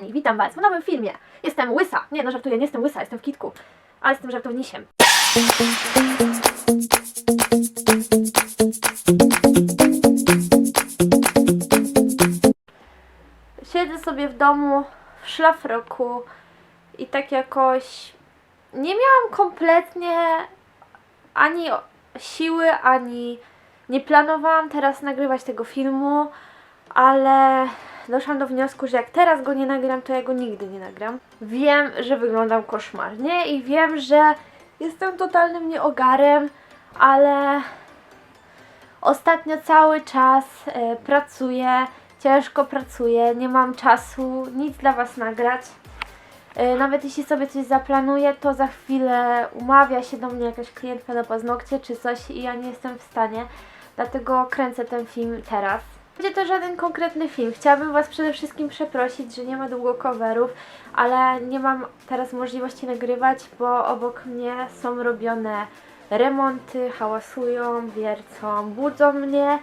kochani, witam Was w nowym filmie. Jestem łysa. Nie, no żartuję, nie jestem łysa, jestem w kitku. Ale jestem żartownisiem. Siedzę sobie w domu w szlafroku i tak jakoś nie miałam kompletnie ani siły, ani nie planowałam teraz nagrywać tego filmu, ale doszłam do wniosku, że jak teraz go nie nagram, to ja go nigdy nie nagram. Wiem, że wyglądam koszmarnie i wiem, że jestem totalnym nieogarem, ale ostatnio cały czas e, pracuję, ciężko pracuję, nie mam czasu nic dla Was nagrać. E, Nawet jeśli sobie coś zaplanuję, to za chwilę umawia się do mnie jakaś klientka na paznokcie czy coś i ja nie jestem w stanie. Dlatego kręcę ten film teraz. Będzie to żaden konkretny film. Chciałabym Was przede wszystkim przeprosić, że nie ma długo coverów, ale nie mam teraz możliwości nagrywać, bo obok mnie są robione remonty, hałasują, wiercą, budzą mnie.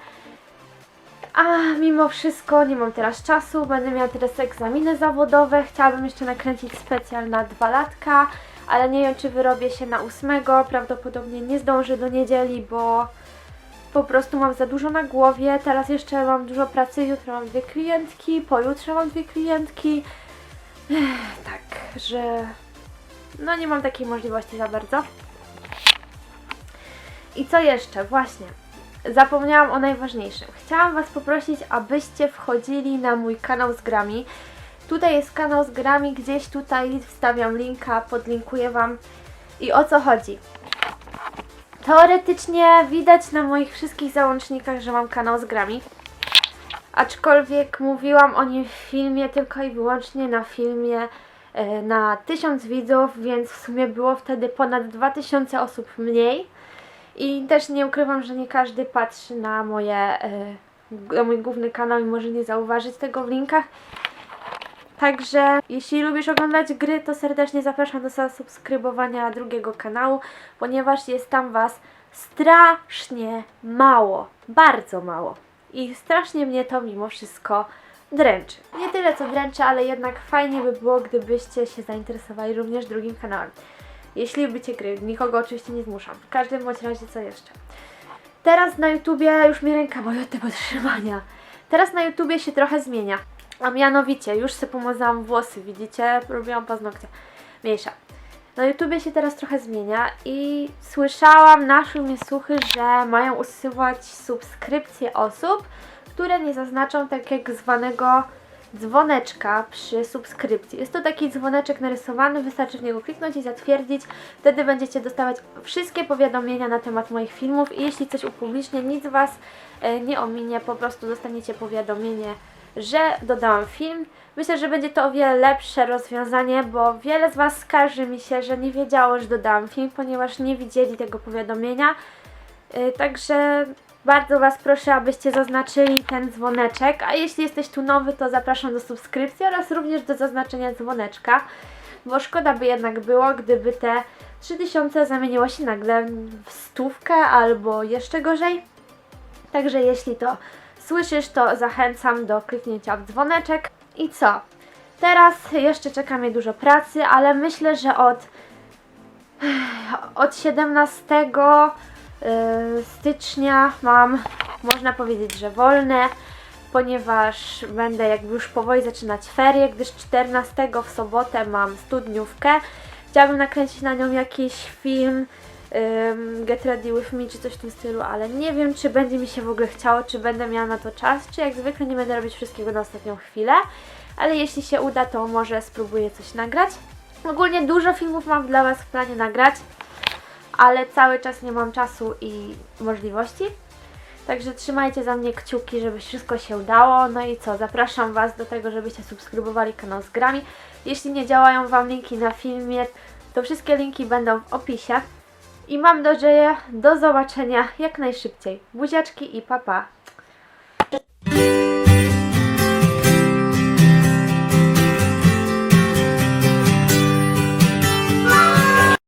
A mimo wszystko nie mam teraz czasu, będę miała teraz egzaminy zawodowe. Chciałabym jeszcze nakręcić specjal na dwa latka, ale nie wiem czy wyrobię się na ósmego. Prawdopodobnie nie zdążę do niedzieli, bo po prostu mam za dużo na głowie. Teraz jeszcze mam dużo pracy, jutro mam dwie klientki, pojutrze mam dwie klientki. Ech, tak, że no nie mam takiej możliwości za bardzo. I co jeszcze? Właśnie. Zapomniałam o najważniejszym. Chciałam Was poprosić, abyście wchodzili na mój kanał z grami. Tutaj jest kanał z grami, gdzieś tutaj wstawiam linka, podlinkuję Wam. I o co chodzi? Teoretycznie widać na moich wszystkich załącznikach, że mam kanał z grami. Aczkolwiek mówiłam o nim w filmie tylko i wyłącznie na filmie e, na 1000 widzów, więc w sumie było wtedy ponad 2000 osób mniej. I też nie ukrywam, że nie każdy patrzy na moje e, na mój główny kanał i może nie zauważyć tego w linkach. Także jeśli lubisz oglądać gry, to serdecznie zapraszam do zasubskrybowania drugiego kanału, ponieważ jest tam Was strasznie mało, bardzo mało. I strasznie mnie to mimo wszystko dręczy. Nie tyle co dręczy, ale jednak fajnie by było, gdybyście się zainteresowali również drugim kanałem. Jeśli lubicie gry, nikogo oczywiście nie zmuszam. W każdym bądź razie co jeszcze. Teraz na YouTubie już mi ręka boli od tego trzymania. Teraz na YouTubie się trochę zmienia. A mianowicie, już sobie pomazałam włosy, widzicie? Robiłam paznokcie. Mniejsza. Na YouTubie się teraz trochę zmienia i słyszałam, naszły mnie słuchy, że mają usuwać subskrypcje osób, które nie zaznaczą tak zwanego dzwoneczka przy subskrypcji. Jest to taki dzwoneczek narysowany, wystarczy w niego kliknąć i zatwierdzić. Wtedy będziecie dostawać wszystkie powiadomienia na temat moich filmów i jeśli coś upublicznię, nic Was e, nie ominie, po prostu dostaniecie powiadomienie, że dodałam film. Myślę, że będzie to o wiele lepsze rozwiązanie, bo wiele z Was skarży mi się, że nie wiedziało, że dodałam film, ponieważ nie widzieli tego powiadomienia. Yy, Także bardzo Was proszę, abyście zaznaczyli ten dzwoneczek, a jeśli jesteś tu nowy, to zapraszam do subskrypcji oraz również do zaznaczenia dzwoneczka, bo szkoda by jednak było, gdyby te 3000 zamieniło się nagle w stówkę albo jeszcze gorzej. Także jeśli to słyszysz, to zachęcam do kliknięcia w dzwoneczek. I co? Teraz jeszcze czeka mnie dużo pracy, ale myślę, że od od 17 y, stycznia mam, można powiedzieć, że wolne, ponieważ będę jakby już powoli zaczynać ferie, gdyż 14 w sobotę mam studniówkę. Chciałabym nakręcić na nią jakiś film, ym, Get Ready With Me czy coś w tym stylu, ale nie wiem, czy będzie mi się w ogóle chciało, czy będę miała na to czas, czy jak zwykle nie będę robić wszystkiego na ostatnią chwilę, ale jeśli się uda, to może spróbuję coś nagrać. Ogólnie dużo filmów mam dla Was w planie nagrać, ale cały czas nie mam czasu i możliwości. Także trzymajcie za mnie kciuki, żeby wszystko się udało. No i co, zapraszam Was do tego, żebyście subskrybowali kanał z grami. Jeśli nie działają Wam linki na filmie, to wszystkie linki będą w opisie. I mam nadzieję do zobaczenia jak najszybciej. Buziaczki i papa. Pa.